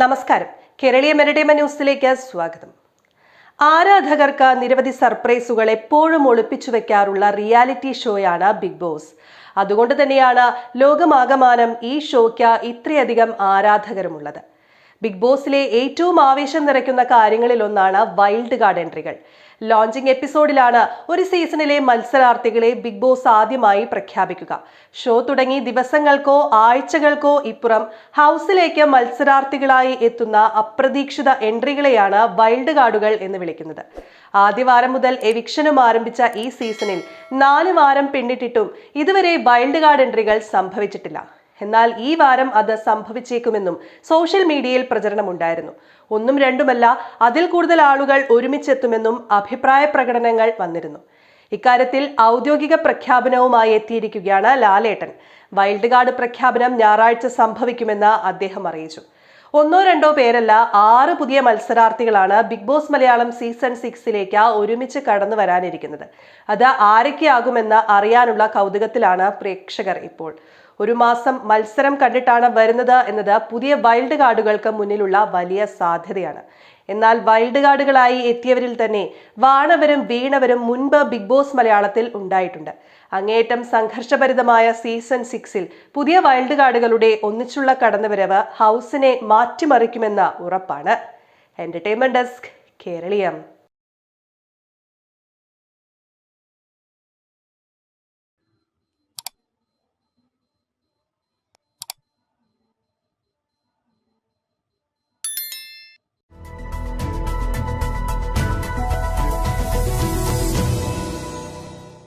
നമസ്കാരം. കേരളീയ മെരഡേമ ന്യൂസിലേക്ക് സ്വാഗതം. ആരാധകർക്ക് നിരവധി സർപ്രൈസുകൾ എപ്പോഴും ഒളിപ്പിച്ചു വെക്കാറുള്ള റിയാലിറ്റി ഷോയാണ് ബിഗ് ബോസ്. അതുകൊണ്ട് തന്നെയാണ് ലോകമാകമാനം ഈ ഷോയ്ക്ക് ഇത്രയധികം ആരാധകരുമുള്ളത്. ബിഗ് ബോസിലെ ഏറ്റവും ആവേശം നിറയ്ക്കുന്ന കാര്യങ്ങളിൽ ഒന്നാണ് വൈൽഡ് കാർഡ് എൻട്രികൾ. ലോഞ്ചിങ് എപ്പിസോഡിലാണ് ഒരു സീസണിലെ മത്സരാർത്ഥികളെ ബിഗ് ബോസ് ആദ്യമായി പ്രഖ്യാപിക്കുക. ഷോ തുടങ്ങി ദിവസങ്ങൾക്കോ ആഴ്ചകൾക്കോ ഇപ്പുറം ഹൗസിലേക്ക് മത്സരാർത്ഥികളായി എത്തുന്ന അപ്രതീക്ഷിത എൻട്രികളെയാണ് വൈൽഡ് കാർഡുകൾ എന്ന് വിളിക്കുന്നത്. ആദ്യവാരം മുതൽ എവിക്ഷനും ആരംഭിച്ച ഈ സീസണിൽ നാല് വാരം പിന്നിട്ടിട്ടും ഇതുവരെ വൈൽഡ് കാർഡ് എൻട്രികൾ സംഭവിച്ചിട്ടില്ല. എന്നാൽ ഈ വാരം അത് സംഭവിച്ചേക്കുമെന്നും സോഷ്യൽ മീഡിയയിൽ പ്രചരണമുണ്ടായിരുന്നു. ഒന്നും രണ്ടുമല്ല അതിൽ കൂടുതൽ ആളുകൾ ഒരുമിച്ചെത്തുമെന്നും അഭിപ്രായ പ്രകടനങ്ങൾ വന്നിരുന്നു. ഇക്കാര്യത്തിൽ ഔദ്യോഗിക പ്രഖ്യാപനവുമായി എത്തിയിരിക്കുകയാണ് ലാലേട്ടൻ. വൈൽഡ് കാർഡ് പ്രഖ്യാപനം ഞായറാഴ്ച സംഭവിക്കുമെന്ന് അദ്ദേഹം അറിയിച്ചു. ഒന്നോ രണ്ടോ പേരല്ല ആറ് പുതിയ മത്സരാർത്ഥികളാണ് ബിഗ് ബോസ് മലയാളം സീസൺ സിക്സിലേക്ക് ഒരുമിച്ച് കടന്നു വരാനിരിക്കുന്നത്. അത് ആരൊക്കെയാകുമെന്ന് അറിയാനുള്ള കൗതുകത്തിലാണ് പ്രേക്ഷകർ ഇപ്പോൾ. ഒരു മാസം മത്സരം കണ്ടിട്ടാണ് വരുന്നത് എന്നത് പുതിയ വൈൽഡ് കാർഡുകൾക്ക് മുന്നിലുള്ള വലിയ സാധ്യതയാണ്. എന്നാൽ വൈൽഡ് കാർഡുകളായി എത്തിയവരിൽ തന്നെ വാണവരും വീണവരും മുൻപ് ബിഗ് ബോസ് മലയാളത്തിൽ ഉണ്ടായിട്ടുണ്ട്. അങ്ങേയറ്റം സംഘർഷഭരിതമായ സീസൺ സിക്സിൽ പുതിയ വൈൽഡ് കാർഡുകളുടെ ഒന്നിച്ചുള്ള കടന്നുവരവ് ഹൗസിനെ മാറ്റിമറിക്കുമെന്ന ഉറപ്പാണ്. Entertainment desk Keraleeyam.